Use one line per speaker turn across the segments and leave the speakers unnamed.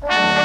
Bye.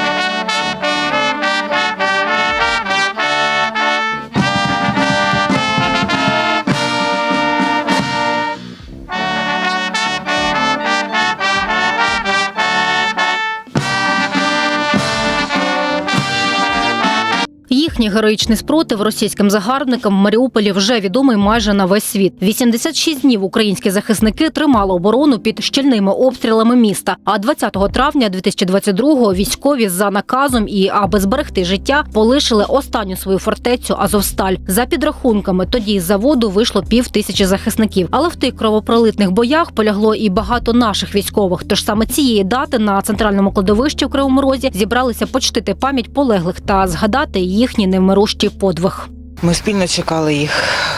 Їхній героїчний спротив російським загарбникам в Маріуполі вже відомий майже на весь світ. 86 днів українські захисники тримали оборону під щільними обстрілами міста. А 20 травня 2022-го військові за наказом і аби зберегти життя полишили останню свою фортецю Азовсталь. За підрахунками тоді з заводу вийшло пів тисячі захисників. Але в тих кровопролитних боях полягло і багато наших військових. Тож саме цієї дати на центральному кладовищі в Кривому Розі зібралися почтити пам'ять полеглих та згадати їхній невмирущий подвиг.
Ми спільно чекали їх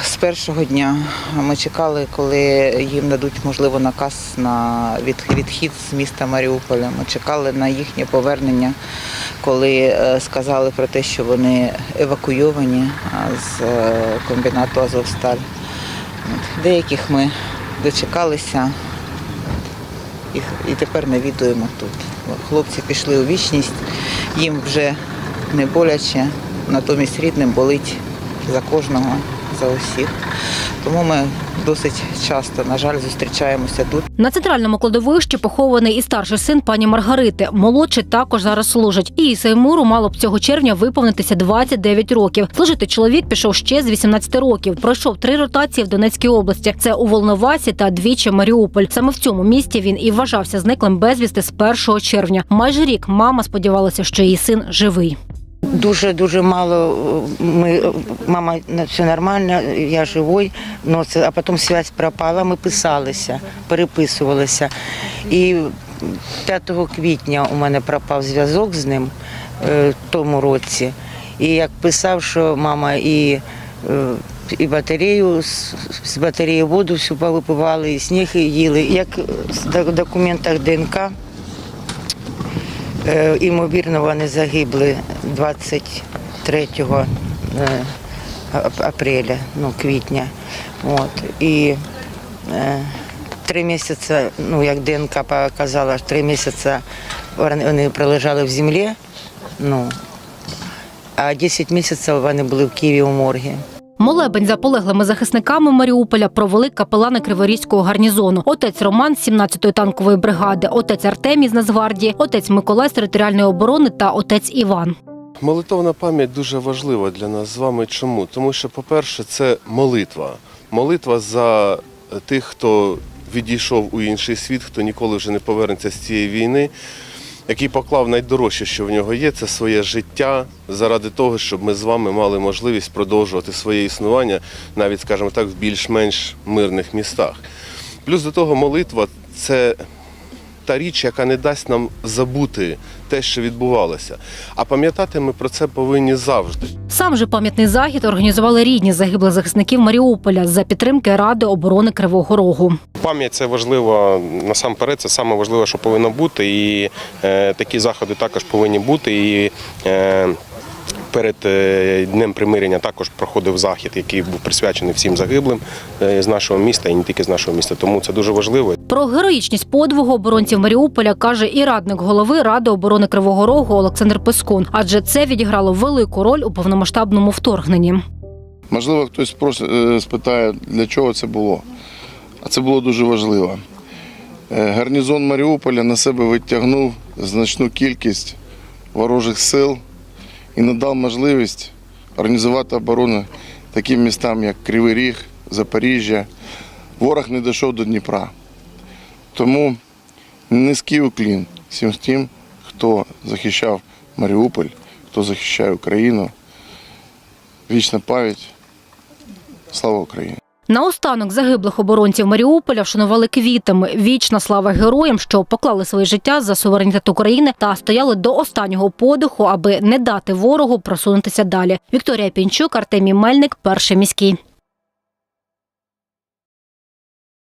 з першого дня. Ми чекали, коли їм дадуть можливо наказ на відхід з міста Маріуполя. Ми чекали на їхнє повернення, коли е, сказали про те, що вони евакуйовані з е, комбінату Азовсталь. Деяких ми дочекалися їх і тепер навідуємо тут. Хлопці пішли у вічність, їм вже не боляче, натомість рідним болить за кожного, за усіх. Тому ми досить часто, на жаль, зустрічаємося тут.
На центральному кладовищі похований і старший син пані Маргарити. Молодший також зараз служить. І Сеймуру мало б цього червня виповнитися 29 років. Служити чоловік пішов ще з 18 років. Пройшов три ротації в Донецькій області. Це у Волновасі та двічі Маріуполь. Саме в цьому місті він і вважався зниклим безвісти з 1 червня. Майже рік мама сподівалася, що її син живий.
Дуже дуже мало. Ми мама все нормально, я живой. Но це а потім связь пропала. Ми писалися, переписувалися. І 5 квітня у мене пропав зв'язок з ним е, в тому році. І як писав, що мама і, е, і батарею з батареї воду всю повипивали, і сніг їли. Як в документах ДНК. Е, Імовірно, вони загибли 23 е, апреля, ну, квітня. От. І е, три місяці, ну, як ДНК показала, три місяці вони пролежали в землі, ну, а 10 місяців вони були в Києві у моргі.
Молебень за полеглими захисниками Маріуполя провели капелани Криворізького гарнізону. Отець Роман з 17-ї танкової бригади, отець Артемій з Нацгвардії, отець Миколай з територіальної оборони та отець Іван.
Молитовна пам'ять дуже важлива для нас з вами. Чому? Тому що, по-перше, це молитва. Молитва за тих, хто відійшов у інший світ, хто ніколи вже не повернеться з цієї війни, який поклав найдорожче, що в нього є, це своє життя заради того, щоб ми з вами мали можливість продовжувати своє існування, навіть, скажімо так, в більш-менш мирних містах. Плюс до того, молитва це та річ, яка не дасть нам забути те, що відбувалося. А пам'ятати ми про це повинні завжди.
Сам же пам'ятний захід організували рідні загиблих захисників Маріуполя за підтримки Ради оборони Кривого Рогу.
Пам'ять це важливо насамперед, це саме важливе, що повинно бути. І е, такі заходи також повинні бути. І е, перед е, днем примирення також проходив захід, який був присвячений всім загиблим е, з нашого міста і не тільки з нашого міста. Тому це дуже важливо.
Про героїчність подвигу оборонців Маріуполя каже і радник голови Ради оборони Кривого Рогу Олександр Пескун, адже це відіграло велику роль у повномасштабному вторгненні.
Можливо, хтось е, спитає, для чого це було. А це було дуже важливо. Гарнізон Маріуполя на себе витягнув значну кількість ворожих сил і надав можливість організувати оборону таким містам, як Кривий Ріг, Запоріжжя. Ворог не дійшов до Дніпра. Тому низький уклін всім тим, хто захищав Маріуполь, хто захищає Україну. Вічна пам'ять. Слава Україні!
Наостанок загиблих оборонців Маріуполя вшанували квітами. Вічна слава героям, що поклали своє життя за суверенітет України та стояли до останнього подиху, аби не дати ворогу просунутися далі. Вікторія Пінчук, Артемій Мельник, перший міський.